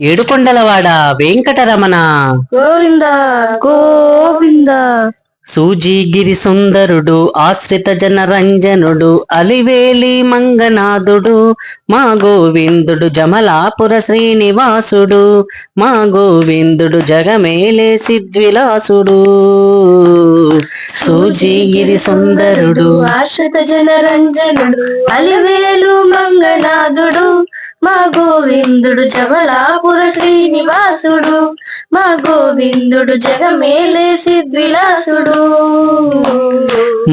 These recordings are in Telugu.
ఏడుకొండలవాడ వెంకటరమణ. గోవింద గోవింద. సూజీగిరి సుందరుడు ఆశ్రిత జనరంజనుడు అలివేలి మంగనాథుడు మా గోవిందుడు జమలాపుర శ్రీనివాసుడు మా గోవిందుడు జగమేలే సిద్విలాసుడు సూజీగిరి సుందరుడు ఆశ్రిత జనరంజనుడు అలివేలు మంగనాథుడు మా గోవిందుడు జమలాపుర శ్రీనివాసుడు మా గోవిందుడు జగమేలే సిద్విలాసుడు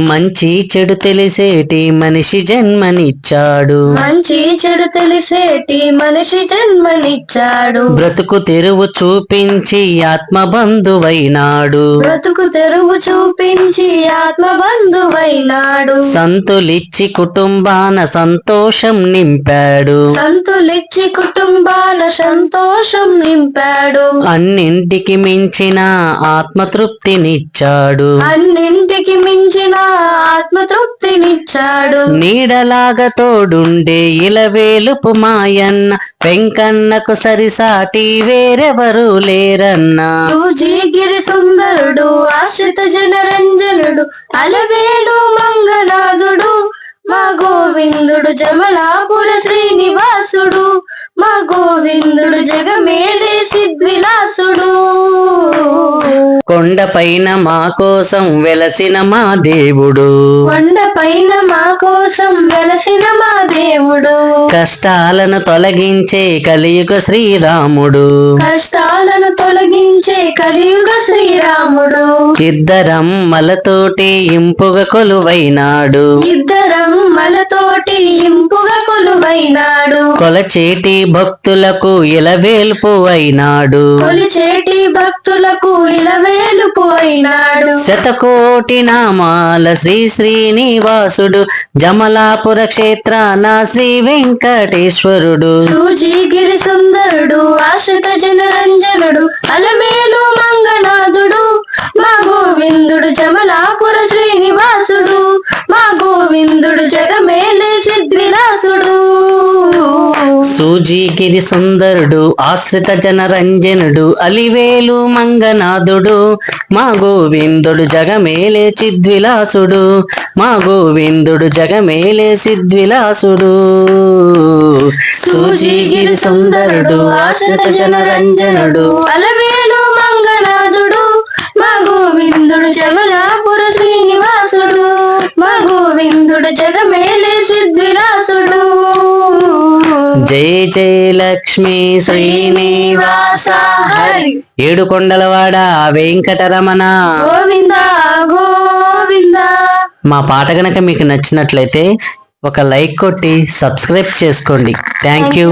మంచి చెడు తెలిసేటి మనిషి జన్మనిచ్చాడు. మంచి చెడు తెలిసేటి మనిషి జన్మనిచ్చాడు. బ్రతుకు తెరువు చూపించి ఆత్మబంధువైనాడు. బ్రతుకు తెరువు చూపించి ఆత్మబంధువైనాడు. సంతులిచ్చి కుటుంబాన సంతోషం నింపాడు. సంతులిచ్చి కుటుంబాల సంతోషం నింపాడు. అన్నింటికి మించిన ఆత్మతృప్తినిచ్చాడు. అన్నింటికి మించిన ఆత్మతృప్తినిచ్చాడు నీడలాగా తోడుండే ఇలవేలుపు మాయన్న వెంకన్నకు సరిసాటి వేరెవరు లేరన్నా. సూజీగిరి సుందరుడు ఆశ్రిత జనరంజనుడు అలవేలు మంగనాథుడు మా గోవిందుడు జమలాపుర శ్రీనివాసుడు మా గోవిందుడు జగమేలే సిద్విలాసుడు కొండపైన మా కోసం వెలసిన మా దేవుడు. కొండ పైన మా కోసం వెలసిన మా దేవుడు. కష్టాలను తొలగించే కలియుగ శ్రీరాముడు. కష్టాలను తొలగించే కలియుగ శ్రీరాముడు. ఇద్దరం మలతోటి ఇంపుగా కొలువైనాడు. ఇద్దరం మలతోటి ఇంపుగా కొలువైనాడు కొలచేటి భక్తులకు ఇలవేల్పు అయినాడు. కొలిచేటి భక్తులకు ఇలవేలుపు అయినాడు. శతకోటి నామాల శ్రీ శ్రీనివాసుడు జమలాపుర క్షేత్రాన శ్రీ వెంకటేశ్వరుడు. సూజీగిరి సుందరుడు ఆశ్రిత జనరంజనుడు అలమేలు మంగనాథుడు మా గోవిందుడు జమలాపుర శ్రీనివాసుడు మా గోవిందుడు జగమేలే సూజీగిరి సుందరుడు ఆశ్రిత జనరంజనుడు అలివేలు మంగనాథుడు మా గోవిందుడు జగమేలే చిద్విలాసుడు మా గోవిందుడు జగమేలే చిద్విలాసుడు. సూజీగిరి సుందరుడు ఆశ్రిత జనరంజనుడు అలవేలు మంగనాథుడు మా గోవిందుడు జమలాపుర శ్రీనివాసుడు మా గోవిందుడు జగమేలే చిద్విలాసుడు. జయ జయ లక్ష్మీ శ్రీనివాస ఏడు కొండలవాడ వెంకటరమణ. గోవింద గోవింద. మా పాట గనక మీకు నచ్చినట్లయితే ఒక లైక్ కొట్టి సబ్స్క్రైబ్ చేసుకోండి. Thank you